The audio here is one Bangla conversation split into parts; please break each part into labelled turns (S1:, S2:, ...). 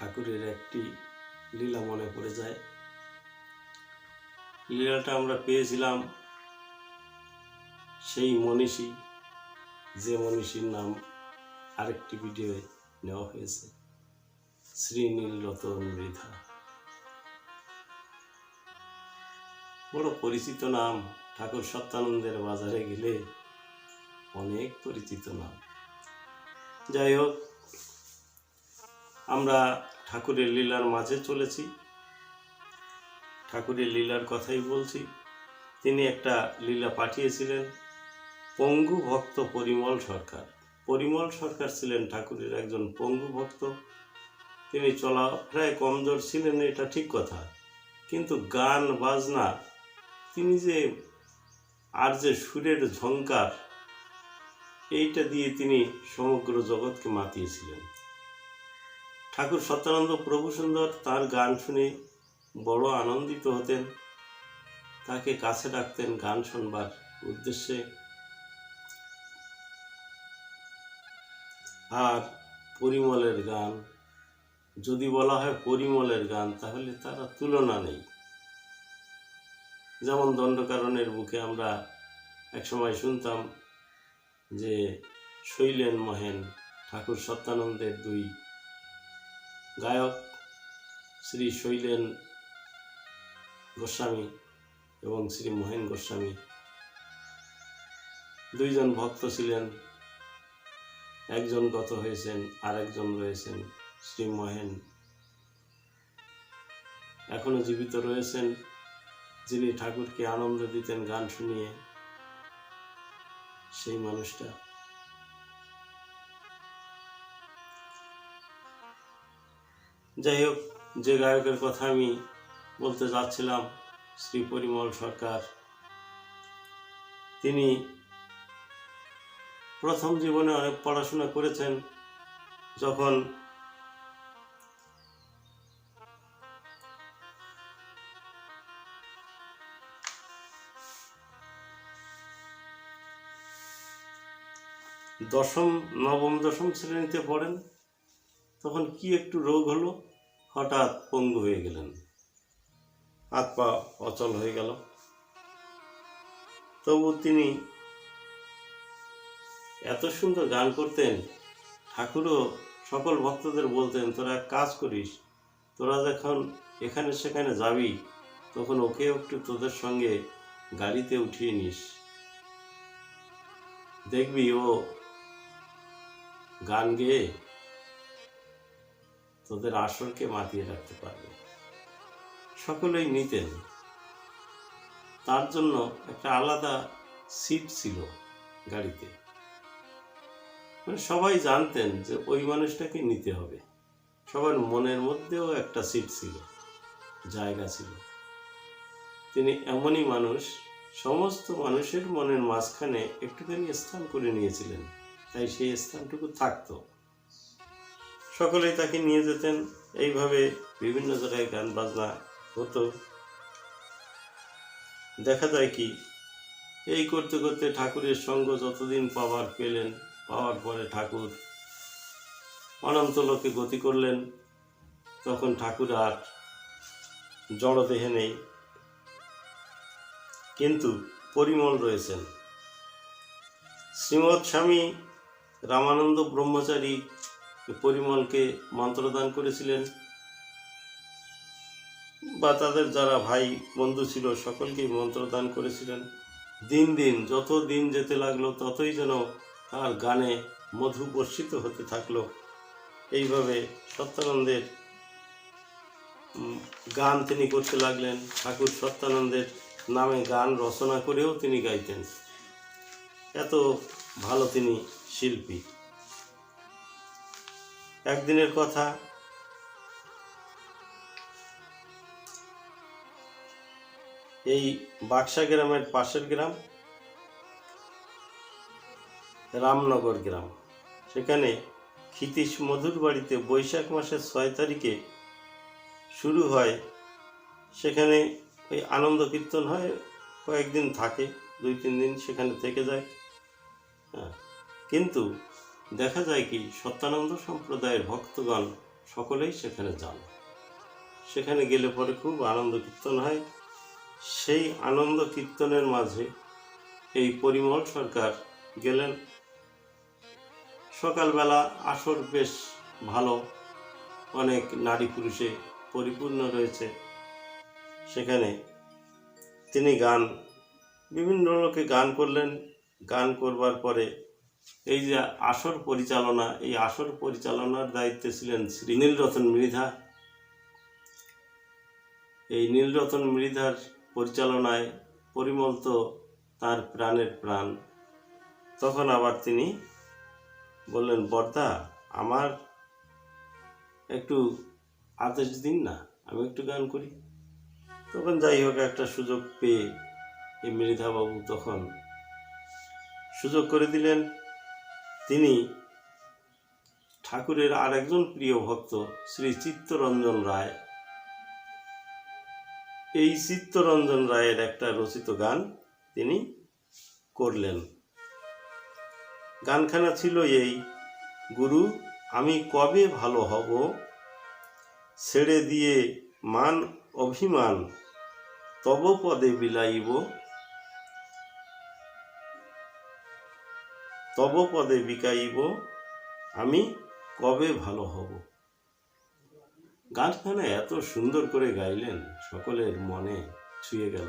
S1: ঠাকুরের একটি লীলা মনে পড়ে যায়। লীলাটা আমরা পেয়েছিলাম সেই মনীষী, যে মনীষীর নাম আরেকটি ভিডিওয়ে নেওয়া হয়েছে শ্রীনীলরতন মৃধা। বড় পরিচিত নাম, ঠাকুর সত্যানন্দের বাজারে গেলে অনেক পরিচিত নাম। যাই হোক, আমরা ঠাকুরের লীলার মাঝে চলেছি। ঠাকুরের লীলার কথাই বলছি। তিনি একটা লীলা পাঠিয়েছিলেন পঙ্গু ভক্ত পরিমল সরকার। পরিমল সরকার ছিলেন ঠাকুরের একজন পঙ্গু ভক্ত। তিনি চলা প্রায় কমজোর ছিলেন, এটা ঠিক কথা। কিন্তু গান, বাজনা, তিনি যে আর যে সুরের ঝঙ্কার এইটা দিয়ে তিনি সমগ্র জগৎকে মাতিয়েছিলেন। ঠাকুর সত্যানন্দ প্রভু সুন্দর তার গান শুনে বড় আনন্দিত হতেন। তাকে কাছে ডাকতেন গান শুনবার উদ্দেশ্যে। আর পরিমলের গান, যদি বলা হয় পরিমলের গান, তাহলে তারা তুলনা নেই। যেমন দণ্ডকারণের বুকে আমরা একসময় শুনতাম যে, শৈলেন মহেন, ঠাকুর সত্যানন্দের দুই গায়ক শ্রী শৈলেন গোস্বামী এবং শ্রী মহেন গোস্বামী। দুইজন ভক্ত ছিলেন, একজন গত হয়েছেন আর একজন রয়েছেন, শ্রী মহেন। এখনও জীবিত রয়েছেন, যিনি ঠাকুরকে আনন্দ দিতেন, গান শুনিয়ে। সেই মানুষটা যাই হোক যে গায়কের কথা আমি বলতে যাচ্ছিলাম, শ্রী পরিমল সরকার, তিনি প্রথম জীবনে অনেক পড়াশোনা করেছেন, যখন দশম, নবম, দশম শ্রেণীতে পড়েন, তখন কি একটু রোগ হলো? হঠাৎ পঙ্গু হয়ে গেলেন। হাত পা অচল হয়ে গেল। তবু তিনি এত সুন্দর গান করতেন, ঠাকুরও সকল ভক্তদের বলতেন, তোরা এক কাজ করিস, তোরা যখন এখানে সেখানে যাবি, তখন ওকে একটু তোদের সঙ্গে গাড়িতে উঠিয়ে নিস। দেখবি ও গান গেয়ে তোদের আসলকে মাতিয়ে রাখতে পারবে। সকলেই নিতেন। তার জন্য একটা আলাদা সিট ছিল গাড়িতে। মানে সবাই জানতেন যে ওই মানুষটাকে নিতে হবে। সবার মনের মধ্যেও একটা সিট ছিল, জায়গা ছিল। তিনি এমনই মানুষ, সমস্ত মানুষের মনের মাঝখানে একটুখানি স্থান করে নিয়েছিলেন। তাই সেই স্থানটুকু থাকতো। সকলেই তাকে নিয়ে যেতেন। এইভাবে বিভিন্ন জায়গায় গান বাজনা হতো। দেখা যায় কি, এই করতে করতে ঠাকুরের সঙ্গ যতদিন পাওয়ার পেলেন, পাওয়ার পরে ঠাকুর অনন্ত লোকে গতি করলেন। তখন ঠাকুর আর জড়দেহে নেই। কিন্তু পরিমল রয়েছেন। শ্রীমৎ স্বামী রামানন্দ ব্রহ্মচারী পরিমলকে মন্ত্রদান করেছিলেন বা তাদের যারা ভাই বন্ধু ছিল সকলকেই মন্ত্রদান করেছিলেন। দিন দিন, যত দিন যেতে লাগল, ততই যেন তার গানে মধু বর্ষিত হতে থাকল। এইভাবে সত্যানন্দের গান তিনি করতে লাগলেন। ঠাকুর সত্যানন্দের নামে গান রচনা করেও তিনি গাইতেন। এত ভালো তিনি শিল্পী। একদিনের কথা। এই বাক্সা গ্রামের পাশের গ্রাম, রামনগর গ্রাম। সেখানে ক্ষিতীশ মধুর বাড়িতে বৈশাখ মাসের ছয় তারিখে শুরু হয়। সেখানে ওই আনন্দ কীর্তন হয়, কয়েকদিন থাকে, দুই তিন দিন সেখানে থেকে যায়। হ্যাঁ কিন্তু দেখা যায় কি, সত্যানন্দ সম্প্রদায়ের ভক্তগণ সকলেই সেখানে যান। সেখানে গেলে পরে খুব আনন্দ কীর্তন হয়। সেই আনন্দ কীর্তনের মাঝে এই পরিমল সরকার গেলেন। সকালবেলা আসর বেশ ভালো, অনেক নারী পুরুষে পরিপূর্ণ রয়েছে। সেখানে তিনি গান, বিভিন্ন লোকে গান করলেন। গান করবার পরে এই যে আসর পরিচালনা, এই আসর পরিচালনার দায়িত্বে ছিলেন শ্রী নীলরতন মৃধা। এই নীলরতন মৃধার পরিচালনায় পরিমল তো তার প্রাণের প্রাণ। তখন আবার তিনি বললেন, বর্দা, আমার একটু আদেশ দিন না, আমি একটু গান করি। তখন যাই হোক, একটা সুযোগ পেয়ে এই মৃধাবাবু তখন সুযোগ করে দিলেন। তিনি ঠাকুরের আরেকজন প্রিয় ভক্ত শ্রী চিত্তরঞ্জন রায়। এই চিত্তরঞ্জন রায়ের একটা রচিত গান তিনি করলেন। গানখানা ছিল এই, গুরু, আমি কবে ভালো হব? ছেড়ে দিয়ে মান অভিমান, তব পদে বিলাইব। তব পদে বিকাইব, আমি কবে ভালো হব? গানখানা এত সুন্দর করে গাইলেন, সকলের মনে ছুঁয়ে গেল।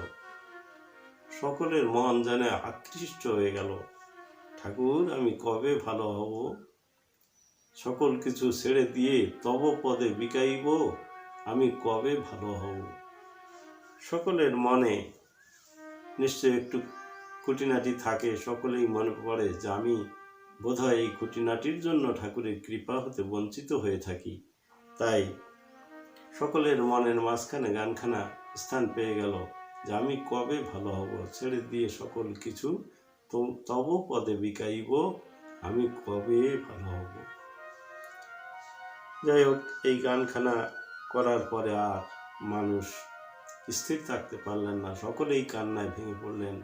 S1: সকলের মন যেন আকৃষ্ট হয়ে গেল। ঠাকুর, আমি কবে ভালো হব? সকল কিছু ছেড়ে দিয়ে তব পদে বিকাইব, আমি কবে ভালো হব? সকলের মনে নিশ্চয় একটু খুঁটিনাটি থাকে, সকলেই মনে পড়ে যে আমি বোধহয় এই খুঁটিনাটির জন্য ঠাকুরের কৃপা হতে বঞ্চিত হয়ে থাকি। তাই সকলের মনের মাঝখানে গানখানা স্থান পেয়ে গেল যে আমি কবে ভালো হব, ছেড়ে দিয়ে সকল কিছু তব পদে বিকাইব, আমি কবে ভালো হব। যাই হোক এই গানখানা করার পরে আর মানুষ স্থির থাকতে পারলেন না, সকলেই কান্নায় ভেঙে পড়লেন।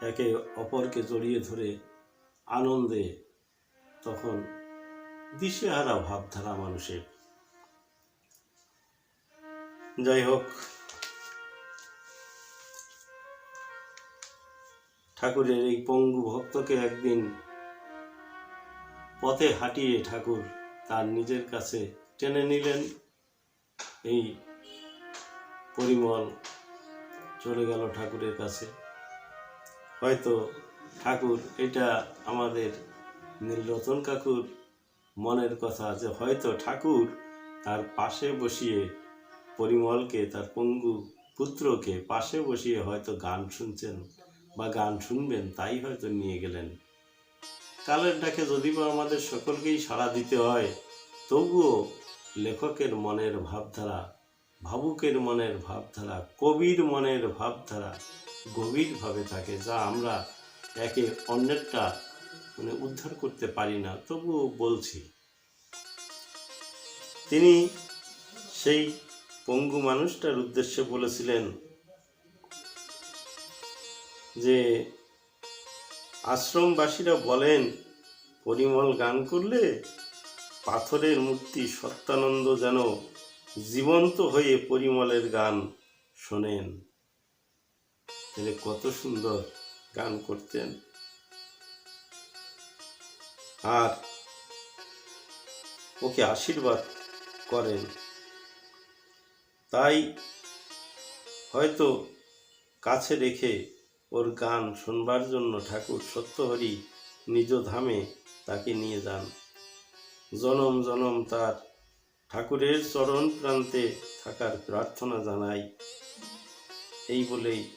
S1: একে অপরকে জড়িয়ে ধরে আনন্দে তখন দিশেহারা ভাবধারা মানুষের। যাই হোক, ঠাকুরের এই পঙ্গু ভক্তকে একদিন পথে হাঁটিয়ে ঠাকুর তার নিজের কাছে টেনে নিলেন। এই পরিমল চলে গেল ঠাকুরের কাছে। হয়তো ঠাকুর, এটা আমাদের নীলরতন কাকুর মনের কথা যে হয়তো ঠাকুর তার পাশে বসিয়ে পরিমলকে, তার পঙ্গু পুত্রকে পাশে বসিয়ে হয়তো গান শুনছেন বা গান শুনবেন, তাই হয়তো নিয়ে গেলেন। কালের ডাকে যদি বা আমাদের সকলকেই সাড়া দিতে হয়, তবুও লেখকের মনের ভাবধারা, ভাবুকের মনের ভাবধারা, কবির মনের ভাবধারা গভীরভাবে থাকে, যা আমরা একে অন্যেরটা মানে উদ্ধার করতে পারি না। তবুও বলছি, তিনি সেই পঙ্গু মানুষটার উদ্দেশ্যে বলেছিলেন যে, আশ্রমবাসীরা বলেন, পরিমল গান করলে পাথরের মূর্তি সত্যানন্দ যেন জীবন্ত হয়ে পরিমলের গান শোনেন। তাহলে কত সুন্দর গান করতেন। আর ওকে আশীর্বাদ করেন। তাই হয়তো কাছে রেখে ওর গান শুনবার জন্য ঠাকুর সত্যহরি নিজ ধামে তাকে নিয়ে যান। জনম জনম তার ঠাকুরের চরণ প্রান্তে থাকার প্রার্থনা জানাই। এই বলেই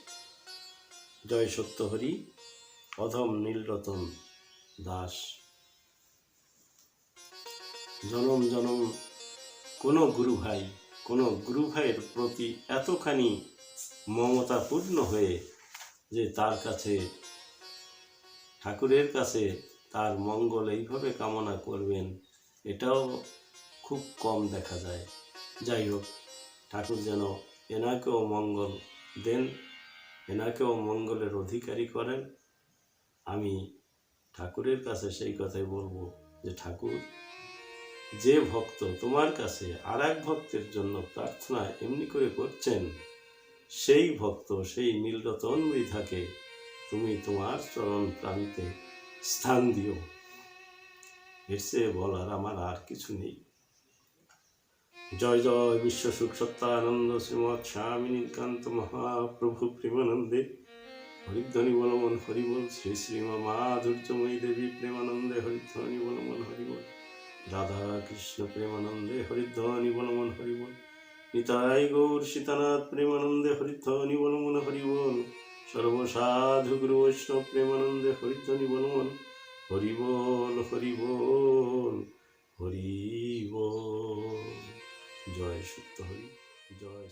S1: জয় সত্যহরি, অধম নীলরতন দাস। জনম জনম কোনো গুরু ভাই, কোনো গুরু ভাইয়ের প্রতি এতখানি মমতাপূর্ণ হয়ে যে তার কাছে, ঠাকুরের কাছে তার মঙ্গল এইভাবে কামনা করবেন, এটাও খুব কম দেখা যায়। যাই হোক, ঠাকুর যেন এনাকেও মঙ্গল দেন। এনাকেও মঙ্গলের অধিকারী করেন। আমি ঠাকুরের কাছে সেই কথাই বলব যে, ঠাকুর, যে ভক্ত তোমার কাছে আর এক ভক্তের জন্য প্রার্থনা এমনি করে করছেন, সেই ভক্ত, সেই নীলরতন মৃধাকে তুমি তোমার চরণ প্রান্তে স্থান দিও। এর চেয়ে বলার আমার আর কিছু নেই। জয় জয় বিশ্ব সুখ সত্তানন্দ শ্রীমৎ স্বামী নীলকান্ত মহাপ্রভু প্রেমানন্দে। হরিধ্বনি বলমন হরিবল শ্রী শ্রীমা মাধুর্যময়ী দেবী প্রেমানন্দে, হরিধ্বনি বলমন হরিবল রাধা কৃষ্ণ প্রেমানন্দে, হরিধ্বনি বলমন হরিবল নিতাই গৌর সীতানাথ প্রেমানন্দে, হরিধ্বনি বলমন হরিবল সর্বসাধু গুরু বৈষ্ণব প্রেমানন্দে, হরিধ্বনি বলমন হরিবল হরিবল হরিবল জয় সত্য হরি জয়